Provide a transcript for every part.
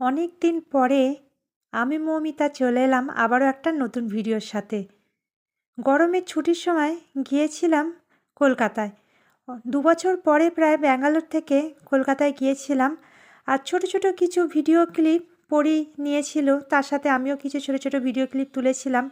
অনেক দিন পরে আমি মৌমিতা চলে এলাম আবারও একটা নতুন ভিডিওর সাথে। গরমের ছুটির সময় গিয়েছিলাম কলকাতায়। দু বছর পরে প্রায় ব্যাঙ্গালোর থেকে কলকাতায় গিয়েছিলাম আর ছোট ছোট কিছু ভিডিও ক্লিপ পরি নিয়েছিল, তার সাথে আমিও কিছু ছোট ছোট ভিডিও ক্লিপ তুলেছিলাম।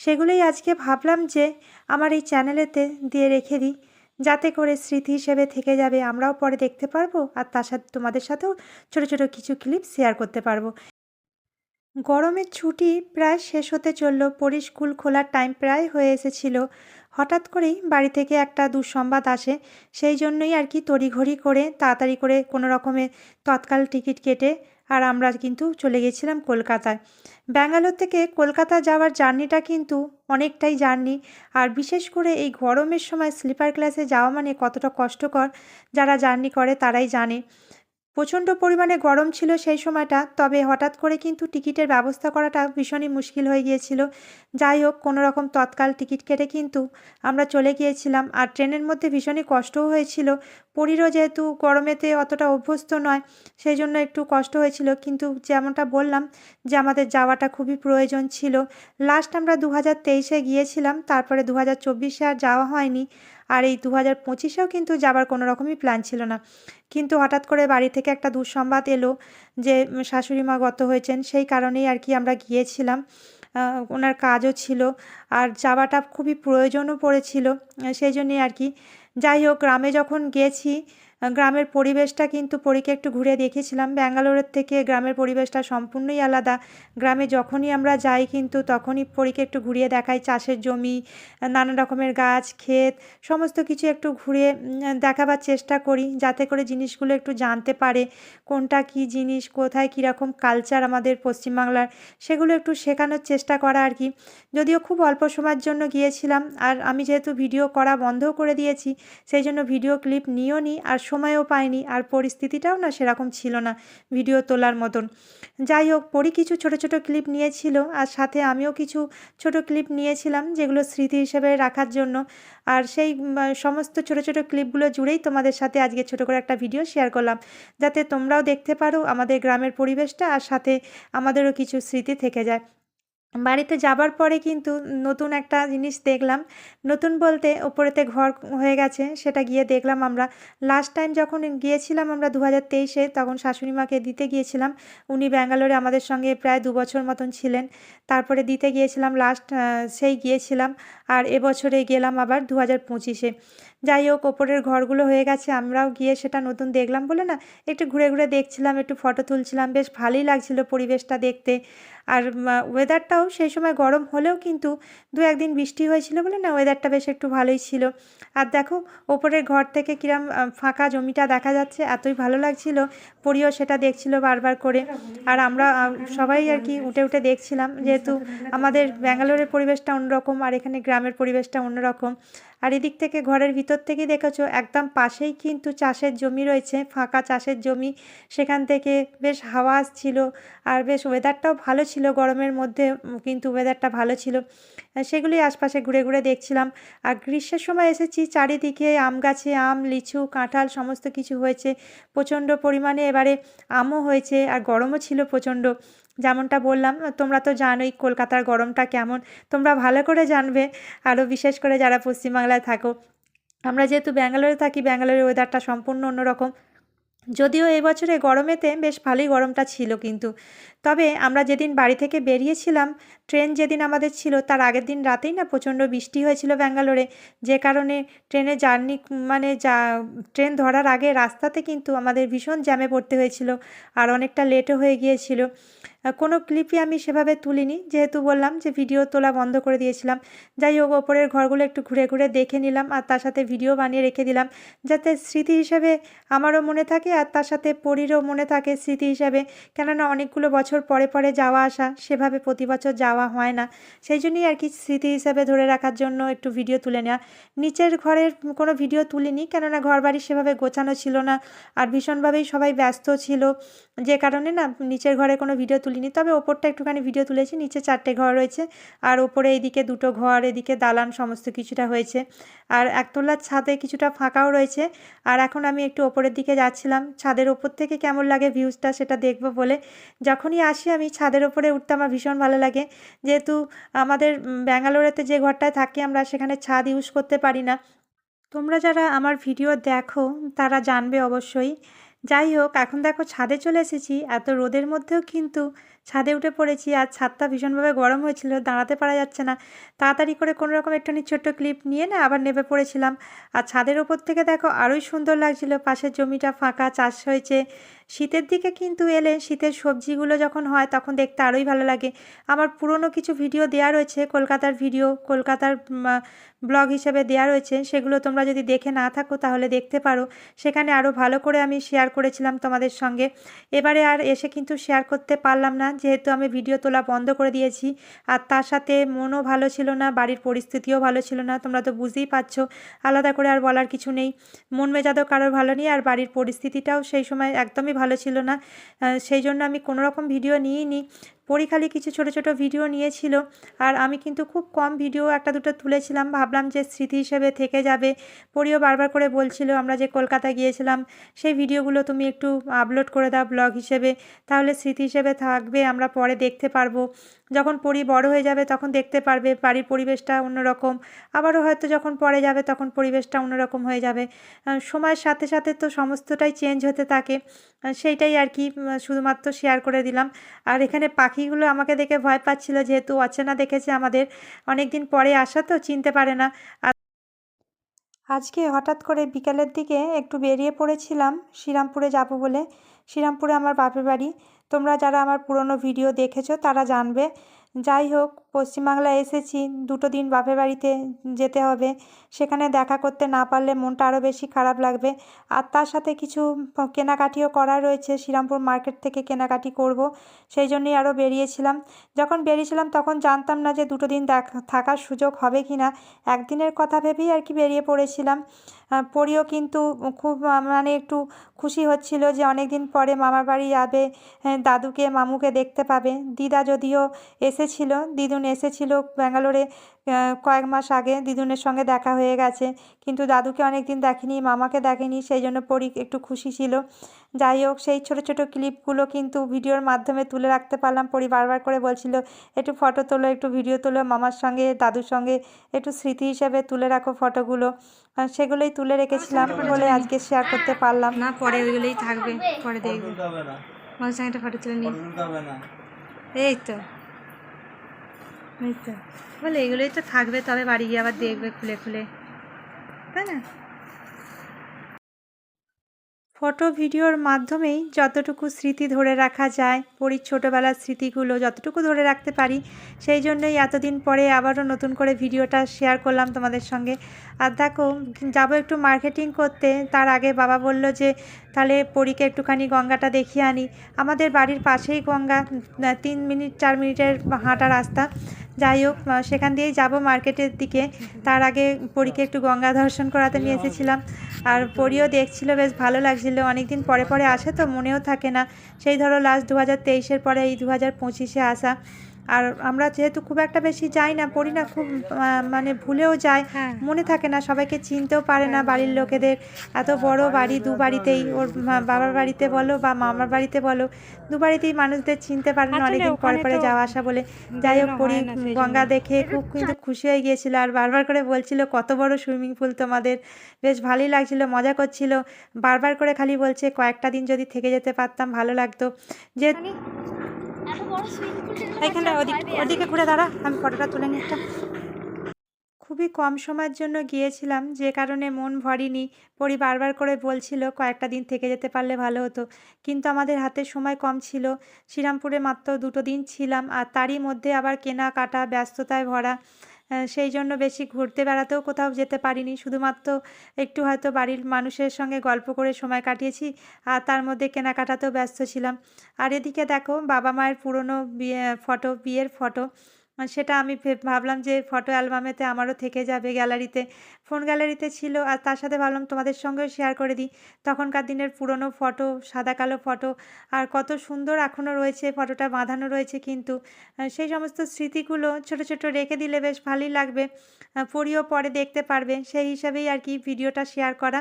সেগুলোই আজকে ভাবলাম যে আমার এই চ্যানেলেতে দিয়ে রেখে দিই। যাতে করে স্মৃতি হিসেবে থেকে যাবে, আমরাও পরে দেখতে পারব। আর তার সাথে, তোমাদের সাথেও ছোট ছোট কিছু ক্লিপ শেয়ার করতে পারব। গরমের ছুটি প্রায় শেষ হতে চলল। পরি স্কুল খোলার টাইম প্রায় হয়ে এসেছিল। হঠাৎ করেই বাড়ি থেকে একটা দুঃসংবাদ আসে। সেই জন্যই আর কি তড়িঘড়ি করে, তাড়াতাড়ি করে কোনো রকমে তৎকাল টিকিট কেটে আর আমরা কিন্তু চলে গেছিলাম কলকাতায়। ব্যাঙ্গালোর থেকে কলকাতা যাওয়ার জার্নিটা কিন্তু অনেকটাই জার্নি। আর বিশেষ করে এই গরমের সময় স্লিপার ক্লাসে যাওয়া মানে কতটা কষ্টকর যারা জার্নি করে তারাই জানে। প্রচণ্ড পরিমাণে গরম ছিল সেই সময়টা, তবে হঠাৎ করে কিন্তু টিকিটের ব্যবস্থা করাটা ভীষণই মুশকিল হয়ে গিয়েছিল। যাই হোক, কোনো রকম তৎকাল টিকিট কেটে কিন্তু আমরা চলে গিয়েছিলাম, আর ট্রেনের মধ্যে ভীষণই কষ্টও হয়েছিল। পরীরও যেহেতু গরমেতে অতটা অভ্যস্ত নয়, সেই জন্য একটু কষ্ট হয়েছিল, কিন্তু যেমনটা বললাম যে আমাদের যাওয়াটা খুবই প্রয়োজন ছিল। লাস্ট আমরা দু হাজার তেইশে গিয়েছিলাম, তারপরে দু হাজার চব্বিশে আর যাওয়া হয়নি। আর এই দু হাজার পঁচিশেও কিন্তু যাবার কোনো রকমই প্ল্যান ছিল না। কিন্তু হঠাৎ করে বাড়ি থেকে একটা দুঃসংবাদ এলো যে শাশুড়ি মা গত হয়েছেন, সেই কারণেই আর কি আমরা গিয়েছিলাম। ওনার কাজও ছিল আর যাওয়াটা খুবই প্রয়োজনও পড়েছিল। সেই জন্যই আর কি। যাই হোক, গ্রামে যখন গেছি গ্রামের পরিবেশটা কিন্তু পরীকে একটু ঘুরে দেখেছিলাম ব্যাঙ্গালোরের থেকে গ্রামের পরিবেশটা সম্পূর্ণই আলাদা। গ্রামে যখনই আমরা যাই কিন্তু তখনই পরীকে একটু ঘুরিয়ে দেখাই, চাষের জমি নানা রকমের গাছ, ক্ষেত, সমস্ত কিছু একটু ঘুরিয়ে দেখাবার চেষ্টা করি যাতে করে জিনিসগুলো একটু জানতে পারে কোনটা কি জিনিস, কোথায় কীরকম কালচার আমাদের পশ্চিমবাংলার, সেগুলো একটু শেখানোর চেষ্টা করা আর কি। যদিও খুব অল্প সময়ের জন্য গিয়েছিলাম আর আমি যেহেতু ভিডিও করা বন্ধও করে দিয়েছি, সেই জন্য ভিডিও ক্লিপ নিও নি। আর সময়ও পাইনি আর পরিস্থিতিটাও না সেরকম ছিল না ভিডিও তোলার মতন। যাই হোক, পরি কিছু ছোট ছোট ক্লিপ নিয়েছিল আর সাথে আমিও কিছু ছোট ক্লিপ নিয়েছিলাম যেগুলো স্মৃতি হিসেবে রাখার জন্য। আর সেই সমস্ত ছোট ছোট ক্লিপগুলো জুড়েই তোমাদের সাথে আজকে ছোট করে একটা ভিডিও শেয়ার করলাম। যাতে তোমরাও দেখতে পারো আমাদের গ্রামের পরিবেশটা আর সাথে আমাদেরও কিছু স্মৃতি থেকে যায়। বাড়িতে যাবার পরে কিন্তু নতুন একটা জিনিস দেখলাম। নতুন বলতে ওপরেতে ঘর হয়ে গেছে, সেটা গিয়ে দেখলাম আমরা। লাস্ট টাইম যখন গিয়েছিলাম আমরা দু হাজার তেইশে, তখন শাশুড়িমাকে দিতে গিয়েছিলাম। উনি ব্যাঙ্গালোরে আমাদের সঙ্গে প্রায় দু বছর মতন ছিলেন। তারপরে দিতে গিয়েছিলাম লাস্ট সেই গিয়েছিলাম। আর এবছরে গেলাম আবার দু হাজার পঁচিশে। যাই হোক, ওপরের ঘরগুলো হয়ে গেছে, আমরাও গিয়ে সেটা নতুন দেখলাম বলে না, একটু ঘুরে ঘুরে দেখছিলাম, একটু ফটো তুলছিলাম। বেশ ভালোই লাগছিল পরিবেশটা দেখতে। আর ওয়েদারটাও সেই সময় গরম হলেও কিন্তু দু একদিন বৃষ্টি হয়েছিল বলে না ওয়েদারটা বেশ একটু ভালোই ছিল। আর দেখো, ওপরের ঘর থেকে কিরম ফাঁকা জমিটা দেখা যাচ্ছে, এতই ভালো লাগছিল। পরিও সেটা দেখছিল বারবার করে। আর আমরা সবাই আর কি উঠে উঠে দেখছিলাম, যেহেতু আমাদের ব্যাঙ্গালোরের পরিবেশটা অন্যরকম আর এখানে গ্রামের পরিবেশটা অন্যরকম। আর এদিক থেকে ঘরের ভিতর থেকেই দেখেছ, একদম পাশেই কিন্তু চাষের জমি রয়েছে, ফাঁকা চাষের জমি। সেখান থেকে বেশ হাওয়া আসছিল আর বেশ ওয়েদারটাও ভালো ছিল, গরমের মধ্যে কিন্তু ওয়েদারটা ভালো ছিল। সেগুলি আশপাশে ঘুরে ঘুরে দেখছিলাম। আর গ্রীষ্মের সময় এসেছি, চারিদিকে আম গাছে, আম, লিচু, কাঁঠাল সমস্ত কিছু হয়েছে। প্রচণ্ড পরিমাণে এবারে আমও হয়েছে আর গরমও ছিল প্রচণ্ড। যেমনটা বললাম, তোমরা তো জানোই কলকাতার গরমটা কেমন। তোমরা ভালো করে জানবে, আরও বিশেষ করে যারা পশ্চিমবাংলায় থাকো। আমরা যেহেতু ব্যাঙ্গালোরে থাকি, ব্যাঙ্গালোরের ওয়েদারটা সম্পূর্ণ অন্যরকম। যদিও এবছরে গরমেতে বেশ ভালোই গরমটা ছিল কিন্তু। তবে আমরা যেদিন বাড়ি থেকে বেরিয়েছিলাম ট্রেন যেদিন আমাদের ছিল, তার আগের দিন রাতেই না প্রচণ্ড বৃষ্টি হয়েছিল ব্যাঙ্গালোরে। যে কারণে ট্রেনে জার্নি মানে যা, ট্রেন ধরার আগে রাস্তাতে কিন্তু আমাদের ভীষণ জ্যামে পড়তে হয়েছিল আর অনেকটা লেটও হয়ে গিয়েছিল। কোনো ক্লিপই আমি সেভাবে তুলিনি। যেহেতু বললাম যে ভিডিও তোলা বন্ধ করে দিয়েছিলাম, যাই হোক ওপরের ঘরগুলো একটু ঘুরে ঘুরে দেখে নিলাম আর তার সাথে ভিডিও বানিয়ে রেখে দিলাম, যাতে স্মৃতি হিসাবে আমারও মনে থাকে আর তার সাথে পরীরও মনে থাকে স্মৃতি হিসাবে। কেননা অনেকগুলো বছর পরে পরে যাওয়া আসা, সেভাবে প্রতি বছর যাওয়া পাওয়া হয় না। সেই জন্যই আর কি স্মৃতি হিসাবে ধরে রাখার জন্য একটু ভিডিও তুলে নেওয়া। নিচের ঘরের কোনো ভিডিও তুলিনি, কেননা ঘর বাড়ি সেভাবে গোছানো ছিল না আর ভীষণভাবেই সবাই ব্যস্ত ছিল। যে কারণে না নিচের ঘরে কোনো ভিডিও তুলিনি। তবে ওপরটা একটুখানি ভিডিও তুলেছি, নিচে চারটে ঘর রয়েছে আর ওপরে এইদিকে দুটো ঘর, এদিকে দালান, সমস্ত কিছুটা হয়েছে। আর একতলার ছাদে কিছুটা ফাঁকাও রয়েছে। আর এখন আমি একটু ওপরের দিকে যাচ্ছিলাম। ছাদের ওপর থেকে কেমন লাগে ভিউজটা সেটা দেখব বলে। যখনই আসি আমি ছাদের ওপরে উঠতে আমার ভীষণ ভালো লাগে। যেহেতু আমাদের ব্যাঙ্গালোরেতে যে ঘরটায় থাকি আমরা সেখানে ছাদ ইউজ করতে পারি না। তোমরা যারা আমার ভিডিও দেখো, তারা জানবে অবশ্যই। যাই হোক, এখন দেখো ছাদে চলে এসেছি। এত রোদের মধ্যেও কিন্তু ছাদে উঠে পড়েছি আর ছাদটা ভীষণভাবে গরম হয়েছিল, দাঁড়াতে পারা যাচ্ছে না। তাড়াতাড়ি করে কোনো রকম একটুখানি ছোট্ট ক্লিপ নিয়ে না আবার নেমে পড়েছিলাম। আর ছাদের ওপর থেকে দেখো আরোই সুন্দর লাগছিল, পাশের জমিটা ফাঁকা, চাষ হয়েছে। শীতের দিকে কিন্তু এলে শীতের সবজিগুলো যখন হয় তখন দেখতে আরোই ভালো লাগে। আমার পুরনো কিছু ভিডিও দেওয়া রয়েছে, কলকাতার ভিডিও কলকাতার ব্লগ হিসেবে দেওয়া রয়েছে, সেগুলো তোমরা যদি দেখে না থাকো তাহলে দেখতে পারো। সেখানে আরও ভালো করে আমি শেয়ার করেছিলাম তোমাদের সঙ্গে। এবারে আর এসে কিন্তু শেয়ার করতে পারলাম না। যেহেতু আমি ভিডিও তোলা বন্ধ করে দিয়েছি, আর তার সাথে মনও ভালো ছিল না, বাড়ির পরিস্থিতিও ভালো ছিল না, তোমরা তো বুঝতেই পারছ, আলাদা করে আর বলার কিছু নেই। মন মেজাদও কারোর ভালো নেই, আর বাড়ির পরিস্থিতিটাও সেই সময় একদমই ভালো ছিল না। সেই জন্য আমি কোনোরকম ভিডিও নিইনি। পরিখালি কিছু ছোট ছোট ভিডিও নিয়েছিল। আর আমি কিন্তু খুব কম ভিডিও একটা দুটো তুলেছিলাম। ভাবলাম যে স্মৃতি হিসেবে থেকে যাবে। পরিও বারবার করে বলছিল, আমরা যে কলকাতা গিয়েছিলাম, সেই ভিডিওগুলো তুমি একটু আপলোড করে দাও ব্লগ হিসেবে। তাহলে স্মৃতি হিসেবে থাকবে, আমরা পরে দেখতে পারব। যখন পরি বড় হয়ে যাবে তখন দেখতে পারবে বাড়ির পরিবেশটা অন্যরকম। আবারও হয়তো যখন পরে যাবে তখন পরিবেশটা অন্যরকম হয়ে যাবে। সময়ের সাথে সাথে তো সমস্তটাই চেঞ্জ হতে থাকে। সেইটাই আর কি শুধুমাত্র শেয়ার করে দিলাম। আর এখানে পাখিগুলো আমাকে দেখে ভয় পাচ্ছিল, যেহেতু অচেনা দেখেছে আমাদের। অনেক দিন পরে আসা তো চিনতে পারে না। আজকে হঠাৎ করে বিকালের দিকে একটু বেরিয়ে পড়েছিলাম, শ্রীরামপুরে যাব বলে। শ্রীরামপুরে আমার বাপের বাড়ি। তোমরা যারা আমার পুরনো ভিডিও দেখেছ তারা জানবে যাই হোক, পশ্চিমবাংলায় এসেছি, দুটো দিন বাপের বাড়িতে যেতে হবে। সেখানে দেখা করতে না পারলে মনটা আরও বেশি খারাপ লাগবে। আর তার সাথে কিছু কেনাকাটিও করা রয়েছে, শ্রীরামপুর মার্কেট থেকে কেনাকাটি করব। সেই জন্যই আরও বেরিয়েছিলাম। যখন বেরিয়েছিলাম তখন জানতাম না যে দুটো দিন থাকার সুযোগ হবে কি না। একদিনের কথা ভেবেই আর কি বেরিয়ে পড়েছিলাম। পরিও কিন্তু খুব মানে একটু খুশি হচ্ছিল যে অনেক দিন পরে মামার বাড়ি যাবে দাদুকে, মামুকে দেখতে পাবে। দিদা যদিও এসেছিল দিদুন এসেছিল ব্যাঙ্গালোরে কয়েক মাস আগে দিদুনের সঙ্গে দেখা হয়ে গেছে। কিন্তু দাদুকে অনেক দিন দেখেনি মামাকে দেখেনি সেই জন্য পরি একটু খুশি ছিল। যাই হোক সেই ছোট ছোট ক্লিপগুলো কিন্তু ভিডিওর মাধ্যমে তুলে রাখতে পারলাম। পরি বারবার করে বলছিল একটু ফটো তোলো একটু ভিডিও তোলো মামার সঙ্গে দাদুর সঙ্গে একটু স্মৃতি হিসেবে তুলে রাখো ফটোগুলো। সেগুলোই তুলে রেখেছিলাম বলে আজকে শেয়ার করতে পারলাম। না পরে ওইগুলোই থাকবে পরে দেখবে। মাঝে সঙ্গে একটা ফটো তুলে নিই এই তো। বলে, এগুলোই তো থাকবে, তবে বাড়ি গিয়ে আবার দেখবে খুলে খুলে। তাই না? ফটো ভিডিওর মাধ্যমেই যতটুকু স্মৃতি ধরে রাখা যায়, পরীর ছোটোবেলার স্মৃতিগুলো যতটুকু ধরে রাখতে পারি, সেই জন্যই এতদিন পরে আবারও নতুন করে ভিডিওটা শেয়ার করলাম তোমাদের সঙ্গে। আর দেখো, যাব একটু মার্কেটিং করতে, তার আগে বাবা বলল যে তাহলে পরীকে একটুখানি গঙ্গাটা দেখিয়ে আনি। আমাদের বাড়ির পাশেই গঙ্গা তিন মিনিট, চার মিনিটের হাঁটা রাস্তা। যাই হোক সেখান দিয়েই যাব মার্কেটের দিকে। তার আগে পরীকে একটু গঙ্গা দর্শন করাতে নিয়ে এসেছিলাম। আর পরীও দেখছিল, বেশ ভালো লাগছিল। অনেকদিন পরে পরে আসে তো, মনেও থাকে না। সেই ধরো লাস্ট দু হাজার তেইশের পরে, এই দু হাজার পঁচিশে আসা। আর আমরা যেহেতু খুব একটা বেশি যাই না পড়ি না খুব মানে ভুলেও যায় মনে থাকে না সবাইকে চিনতেও পারে না বাড়ির লোকেদের। এত বড় বাড়ি দু বাড়িতেই ওর মা- বাবার বাড়িতে বলো বা মামার বাড়িতে বলো দু বাড়িতেই মানুষদের চিনতে পারে না অনেকদিন পরে পরে যাওয়া আসা বলে যাই হোক পড়ি গঙ্গা দেখে খুব কিন্তু খুশি হয়ে গিয়েছিল আর বারবার করে বলছিল কত বড় সুইমিং পুল তোমাদের বেশ ভালোই লাগছিল মজা করছিল। বারবার করে খালি বলছে কয়েকটা দিন যদি থেকে যেতে পারতাম ভালো লাগতো। যে এখানে ওদিক ঘুরে দাঁড়া, আমি ফটোটা তুলে নিচ্ছি খুবই কম সময়ের জন্য গিয়েছিলাম, যে কারণে মন ভরেনি। পরি বারবার করে বলছিল, কয়েকটা দিন থেকে যেতে পারলে ভালো হতো। কিন্তু আমাদের হাতে সময় কম ছিল। শ্রীরামপুরে মাত্র দুটো দিন ছিলাম, আর তারই মধ্যে আবার কেনাকাটা, ব্যস্ততায় ভরা। সেই জন্য বেশি ঘুরতে বেড়াতেও কোথাও যেতে পারিনি। শুধুমাত্র একটু হয়তো বাড়ির মানুষের সঙ্গে গল্প করে সময় কাটিয়েছি আর তার মধ্যে কেনাকাটাতেও ব্যস্ত ছিলাম। আর এদিকে দেখো বাবা মায়ের পুরনো বিয়ে, ফটো, বিয়ের ফটো সেটা আমি ভাবলাম যে ফটো অ্যালবামেতে আমারও থেকে যাবে গ্যালারিতে ফোন গ্যালারিতে ছিল আর তার সাথে ভাবলাম তোমাদের সঙ্গেও শেয়ার করে দিই। তখনকার দিনের পুরনো ফটো সাদা কালো ফটো আর কত সুন্দর এখনও রয়েছে ফটোটা বাঁধানো রয়েছে কিন্তু সেই সমস্ত স্মৃতিগুলো ছোট ছোট রেখে দিলে বেশ ভালোই লাগবে। পড়িও পরে দেখতে পারবে। সেই হিসাবেই আর কি ভিডিওটা শেয়ার করা।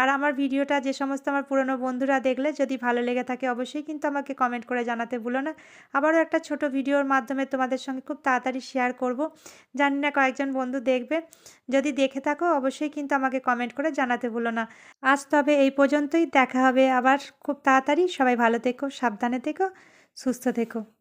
আর আমার ভিডিওটা যে সমস্ত আমার পুরনো বন্ধুরা দেখলে যদি ভালো লেগে থাকে অবশ্যই কিন্তু আমাকে কমেন্ট করে জানাতে ভুলো না। আবারও একটা ছোট ভিডিওর মাধ্যমে তোমাদের সঙ্গে খুব তাড়াতাড়ি শেয়ার করব। জানি না কয়েকজন বন্ধু দেখবে। যদি দেখে থাকো, অবশ্যই কিন্তু আমাকে কমেন্ট করে জানাতে ভুলো না। আজ তবে এই পর্যন্তই। দেখা হবে আবার খুব তাড়াতাড়ি। সবাই ভালো থেকো, সাবধানে থেকো, সুস্থ থেকো।